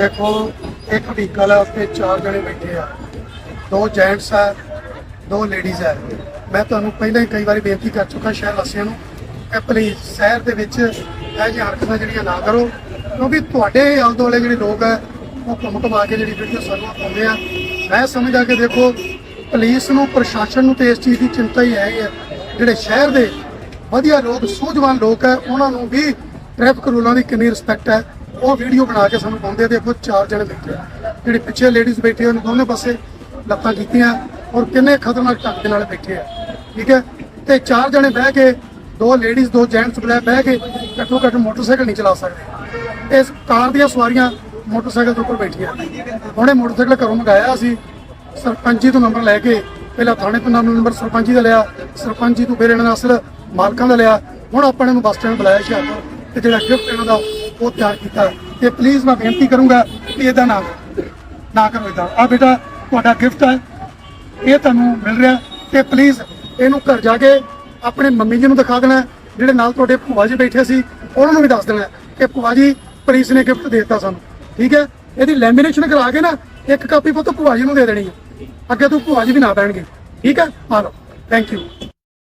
ਦੇਖੋ, ਇੱਕ ਵਹੀਕਲ ਹੈ ਉੱਤੇ ਚਾਰ ਜਣੇ ਬੈਠੇ ਆ। ਦੋ ਜੈਂਟਸ ਆ, ਦੋ ਲੇਡੀਜ਼ ਆ। ਮੈਂ ਤੁਹਾਨੂੰ ਪਹਿਲਾਂ ਹੀ ਕਈ ਵਾਰੀ ਬੇਨਤੀ ਕਰ ਚੁੱਕਾ ਸ਼ਹਿਰ ਵਾਸੀਆਂ ਨੂੰ ਕਿ ਪਲੀਜ਼ ਸ਼ਹਿਰ ਦੇ ਵਿੱਚ ਇਹ ਜਿਹੀ ਹਰਕਤਾਂ ਜਿਹੜੀਆਂ ਨਾ ਕਰੋ, ਕਿਉਂਕਿ ਤੁਹਾਡੇ ਆਲੇ ਦੁਆਲੇ ਜਿਹੜੇ ਲੋਕ ਆ, ਉਹ ਘੁੰਮ ਘੁਮਾ ਕੇ ਜਿਹੜੀ ਵੀਡੀਓ ਸਾਨੂੰ ਪਾਉਂਦੇ ਆ। ਮੈਂ ਸਮਝਦਾ ਕਿ ਦੇਖੋ ਪੁਲਿਸ ਨੂੰ, ਪ੍ਰਸ਼ਾਸਨ ਨੂੰ ਤੇ ਇਸ ਚੀਜ਼ ਦੀ ਚਿੰਤਾ ਹੀ ਹੈ ਜਿਹੜੇ ਸ਼ਹਿਰ ਦੇ ਵਧੀਆ ਲੋਕ, ਸੂਝਵਾਨ ਲੋਕ ਹੈ ਉਹਨਾਂ ਨੂੰ ਵੀ ਟ੍ਰੈਫਿਕ ਰੂਲਾਂ ਦੀ ਕਿੰਨੀ ਰਿਸਪੈਕਟ ਹੈ। ਉਹ ਵੀਡੀਓ ਬਣਾ ਕੇ ਸਾਨੂੰ ਪਾਉਂਦੇ ਆ ਦੇਖੋ ਚਾਰ ਜਣੇ ਬੈਠੇ ਆ। ਜਿਹੜੇ ਪਿੱਛੇ ਲੇਡੀਜ਼ ਬੈਠੇ ਹਨ ਦੋਨੇ ਪਾਸੇ ਲੱਤਾਂ ਕੀਤੀਆਂ ਔਰ ਕਿੰਨੇ ਖਤਰਨਾਕ ਢੰਗ ਦੇ ਨਾਲ ਬੈਠੇ ਆ। ਠੀਕ ਹੈ? ਤੇ ਚਾਰ ਜਣੇ ਬਹਿ ਕੇ, ਦੋ ਲੇਡੀਜ਼ ਦੋ ਜੈਂਟਸ ਬਹਿ ਬਹਿ ਕੇ ਘੱਟੋ ਘੱਟ ਮੋਟਰਸਾਈਕਲ ਨਹੀਂ ਚਲਾ ਸਕਦੇ। ਇਸ ਕਾਰ ਦੀਆਂ ਸਵਾਰੀਆਂ ਮੋਟਰਸਾਈਕਲ ਦੇ ਉੱਪਰ ਬੈਠੀਆਂ। ਉਹਨੇ ਮੋਟਰਸਾਈਕਲ ਘਰੋਂ ਮੰਗਾਇਆ ਸੀ, ਸਰਪੰਚੀ ਤੋਂ ਨੰਬਰ ਲੈ ਕੇ, ਪਹਿਲਾਂ ਥਾਣੇ ਤੋਂ ਨੰਬਰ ਸਰਪੰਚੀ ਦਾ ਲਿਆ, ਸਰਪੰਚੀ ਤੋਂ ਫਿਰ ਇਹਨਾਂ ਦਾ ਅਸਲ ਮਾਲਕਾਂ ਦਾ ਲਿਆ। ਹੁਣ ਆਪਾਂ ਇਹਨਾਂ ਨੂੰ ਬੱਸ ਸਟੈਂਡ ਬੁਲਾਇਆ ਹੁਸ਼ਿਆਰਪੁਰ ਤੇ ਜਿਹੜਾ ਗਿਫਟ ਇਹਨਾਂ ਦਾ ਉਹ ਤਿਆਰ ਕੀਤਾ ਤੇ ਪਲੀਜ਼ ਮੈਂ ਬੇਨਤੀ ਕਰੂੰਗਾ ਕਿ ਇਹਦਾ ਨਾ ਕਰੋ। ਨਾ ਕਰੋ ਇਦਾਂ ਆ ਬੇਟਾ ਤੁਹਾਡਾ ਗਿਫਟ ਹੈ ਇਹ ਤੁਹਾਨੂੰ ਮਿਲ ਰਿਹਾ। ਤੇ ਪਲੀਜ਼ ਇਹਨੂੰ ਘਰ ਜਾ ਕੇ ਆਪਣੇ ਮੰਮੀ ਜੀ ਨੂੰ ਦਿਖਾ ਦੇਣਾ। ਜਿਹੜੇ ਨਾਲ ਤੁਹਾਡੇ ਭੂਆ ਜੀ ਬੈਠੇ ਸੀ, ਉਹਨਾਂ ਨੂੰ ਵੀ ਦੱਸ ਦੇਣਾ ਕਿ ਭੂਆ ਜੀ ਪੁਲਿਸ ਨੇ ਗਿਫਟ ਦਿੱਤਾ ਸਾਨੂੰ। ਠੀਕ ਹੈ? ਇਹਦੀ ਲੈਮੀਨੇਸ਼ਨ ਕਰਾ ਕੇ ਨਾ, ਇੱਕ ਕਾਪੀ ਪੁੱਤ ਭੂਆ ਜੀ ਨੂੰ ਦੇ ਦੇਣੀ ਹੈ ਅੱਗੇ ਤੂੰ ਭੂਆ ਜੀ ਵੀ ਨਾ ਪੈਣਗੇ। ਠੀਕ ਹੈ? ਆ ਲਓ। Thank you